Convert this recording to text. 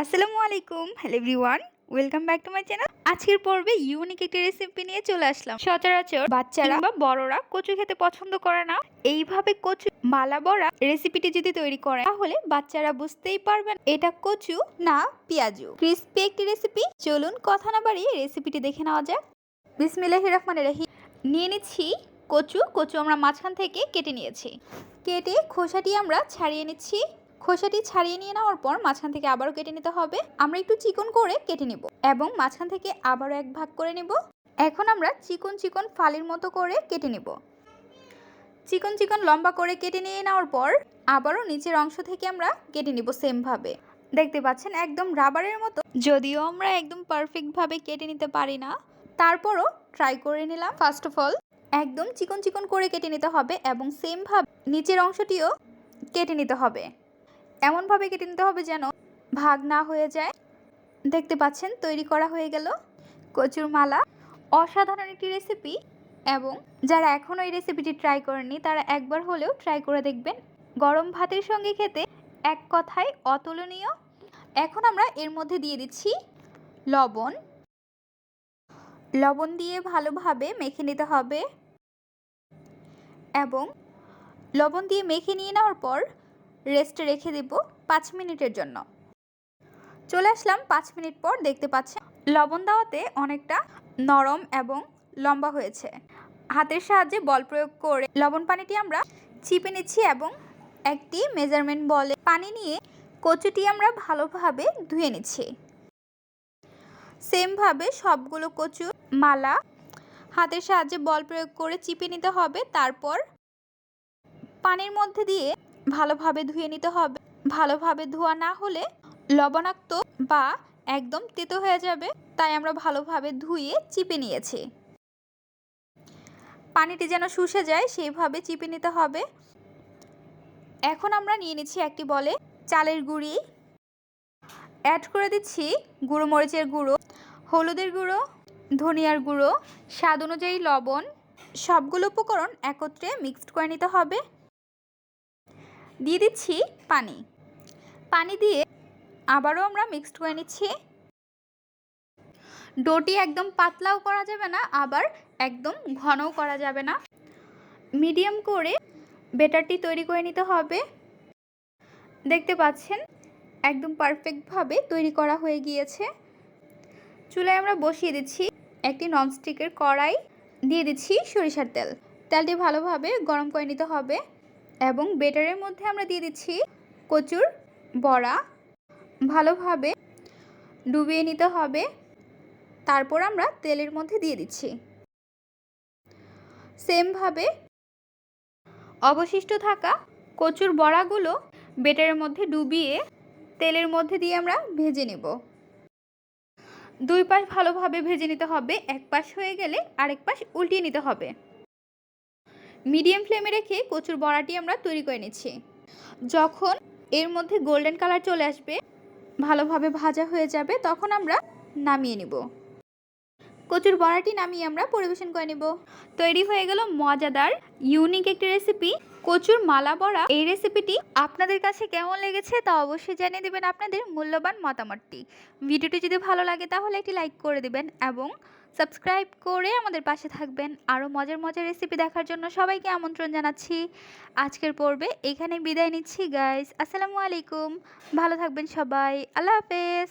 আসসালামু আলাইকুম। Hello everyone welcome back to my channel আজকের পর্বে ইউনিক একটি রেসিপি নিয়ে চলে আসলাম। সচরাচর বাচ্চারা বা বড়রা কচু খেতে পছন্দ করে না। এইভাবে কচু মালা বড়া রেসিপিটি যদি তৈরি করে তাহলে বাচ্চারা বুঝতেই পারবেন এটা কচু না পেঁয়াজু। ক্রিস্পি একটি রেসিপি চলুন কথা না বাড়িয়ে রেসিপিটি দেখে নেওয়া যাক। বিসমিল্লাহ রহমান রহিম। নিয়ে নিচ্ছি কচু। কচু আমরা মাঝখান থেকে কেটে নিয়েছি। কেটে খোসাটি আমরা ছাড়িয়ে নিচ্ছি। খোসাটি ছাড়িয়ে নিয়ে নেওয়ার পর মাঝখান থেকে আবারও কেটে নিতে হবে। আমরা একটু চিকন করে কেটে নেব এবং মাঝখান থেকে আবারও এক ভাগ করে নেব। এখন আমরা চিকন চিকন ফালির মতো করে কেটে নেব। চিকন চিকন লম্বা করে কেটে নিয়ে নেওয়ার পর আবারও নিচের অংশ থেকে আমরা কেটে নিব সেমভাবে। দেখতে পাচ্ছেন একদম রাবারের মতো। যদিও আমরা একদম পারফেক্টভাবে কেটে নিতে পারি না। তারপরও ট্রাই করে নিলাম। ফার্স্ট অফ অল, একদম চিকন চিকন করে কেটে নিতে হবে এবং সেমভাবে নিচের অংশটিও কেটে নিতে হবে। এমনভাবে কেটে নিতে হবে যেন ভাগ না হয়ে যায়। দেখতে পাচ্ছেন, তৈরি করা হয়ে গেল কচুর মালা। অসাধারণ একটি রেসিপি এবং যারা এখনও এই রেসিপিটি ট্রাই করেননি, তারা একবার হলেও ট্রাই করে দেখবেন। গরম ভাতের সঙ্গে খেতে এক কথায় অতুলনীয়। এখন আমরা এর মধ্যে দিয়ে দিচ্ছি লবণ। লবণ দিয়ে ভালোভাবে মেখে নিতে হবে। এবং লবণ দিয়ে মেখে নিয়ে নেওয়ার পর রেস্টে রেখে দেব পাঁচ মিনিটের জন্য। চলে আসলাম পাঁচ মিনিট পর দেখতে পাচ্ছেন লবণ দেওয়াতে অনেকটা নরম এবং লম্বা হয়েছে। হাতের সাহায্যে বল প্রয়োগ করে লবণ পানিটি আমরা চিপে নিচ্ছি এবং একটি মেজারমেন্ট বলে পানি নিয়ে কচুটি আমরা ভালোভাবে ধুয়ে নিচ্ছি। সেমভাবে সবগুলো কচু মালা হাতের সাহায্যে বল প্রয়োগ করে চিপে নিতে হবে। তারপর পানির মধ্যে দিয়ে ভালোভাবে ধুয়ে নিতে হবে। ভালোভাবে ধোয়া না হলে লবণাক্ত বা একদম তেতো হয়ে যাবে, তাই আমরা ভালোভাবে ধুয়ে চিপে নিয়েছি। পানিটি যেন শুষে যায়, সেইভাবে চিপে নিতে হবে। এখন আমরা নিয়ে নিচ্ছি একটি বলে চালের গুঁড়ি। অ্যাড করে দিচ্ছি গুঁড়ো মরিচের গুঁড়ো, হলুদের গুঁড়ো, ধনিয়ার গুঁড়ো, স্বাদ অনুযায়ী লবণ। সবগুলো উপকরণ একত্রে মিক্সড করে নিতে হবে। দিয়ে দিচ্ছি পানি। পানি দিয়ে আবারও আমরা মিক্সড করে নিচ্ছি। ডোটি একদম পাতলাও করা যাবে না, আবার একদম ঘনও করা যাবে না। মিডিয়াম করে বেটারটি তৈরি করে নিতে হবে। দেখতে পাচ্ছেন, একদম পারফেক্টভাবে তৈরি করা হয়ে গিয়েছে। চুলায় আমরা বসিয়ে দিচ্ছি একটি ননস্টিকের কড়াই। দিয়ে দিচ্ছি সরিষার তেল। তেলটি ভালোভাবে গরম করে নিতে হবে। এবং বেটারের মধ্যে আমরা দিয়ে দিচ্ছি কচুর বড়া। ভালোভাবে ডুবিয়ে নিতে হবে। তারপর আমরা তেলের মধ্যে দিয়ে দিচ্ছি। সেমভাবে অবশিষ্ট থাকা কচুর বড়াগুলো বেটারের মধ্যে ডুবিয়ে তেলের মধ্যে দিয়ে আমরা ভেজে নেব। দুই পাশ ভালোভাবে ভেজে নিতে হবে। এক পাশ হয়ে গেলে আরেক পাশ উল্টিয়ে নিতে হবে। মিডিয়াম ফ্লেমে রেখে কচুর বড়াটি আমরা তৈরি করে নিচ্ছি। যখন এর মধ্যে গোল্ডেন কালার চলে আসবে, ভালোভাবে ভাজা হয়ে যাবে, তখন আমরা নামিয়ে নিব। কচুর বড়াটি নামিয়ে আমরা পরিবেশন করে নিব। তৈরি হয়ে গেল মজাদার ইউনিক একটি রেসিপি কচুর মালা বড়া। এই রেসিপিটি আপনাদের কাছে কেমন লেগেছে তা অবশ্যই জানিয়ে দেবেন আপনাদের মূল্যবান মতামতটি। ভিডিওটি যদি ভালো লাগে তাহলে একটি লাইক করে দেবেন এবং সাবস্ক্রাইব করে আমাদের পাশে থাকবেন। আরও মজার মজার রেসিপি দেখার জন্য সবাইকে আমন্ত্রণ জানাচ্ছি। আজকের পর্বে এখানে বিদায় নিচ্ছি গাইস আসসালামু আলাইকুম। ভালো থাকবেন সবাই। আল্লাহ হাফেজ।